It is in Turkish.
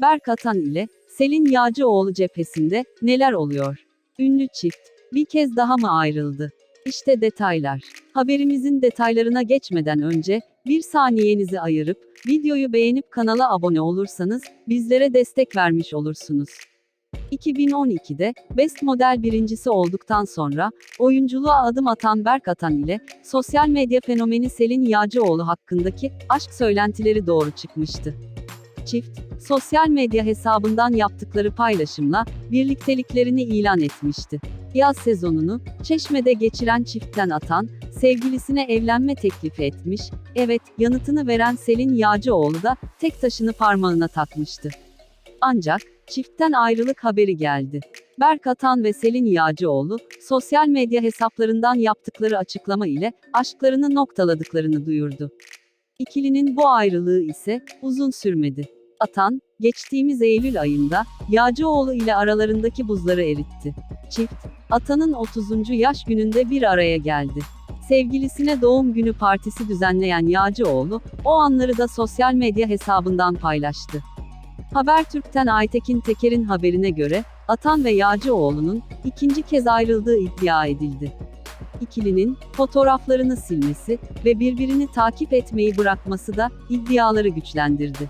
Berk Atan ile Selin Yağcıoğlu cephesinde neler oluyor? Ünlü çift bir kez daha mı ayrıldı? İşte detaylar. Haberimizin detaylarına geçmeden önce bir saniyenizi ayırıp videoyu beğenip kanala abone olursanız bizlere destek vermiş olursunuz. 2012'de Best Model birincisi olduktan sonra oyunculuğa adım atan Berk Atan ile sosyal medya fenomeni Selin Yağcıoğlu hakkındaki aşk söylentileri doğru çıkmıştı. Çift, sosyal medya hesabından yaptıkları paylaşımla birlikteliklerini ilan etmişti. Yaz sezonunu Çeşme'de geçiren çiftten atan, sevgilisine evlenme teklifi etmiş, evet, yanıtını veren Selin Yağcıoğlu da tek taşını parmağına takmıştı. Ancak, çiftten ayrılık haberi geldi. Berk Atan ve Selin Yağcıoğlu, sosyal medya hesaplarından yaptıkları açıklama ile aşklarını noktaladıklarını duyurdu. İkilinin bu ayrılığı ise uzun sürmedi. Atan, geçtiğimiz Eylül ayında Yağcıoğlu ile aralarındaki buzları eritti. Çift, Atan'ın 30. yaş gününde bir araya geldi. Sevgilisine doğum günü partisi düzenleyen Yağcıoğlu, o anları da sosyal medya hesabından paylaştı. Habertürk'ten Aytekin Teker'in haberine göre, Atan ve Yağcıoğlu'nun ikinci kez ayrıldığı iddia edildi. İkilinin fotoğraflarını silmesi ve birbirini takip etmeyi bırakması da iddiaları güçlendirdi.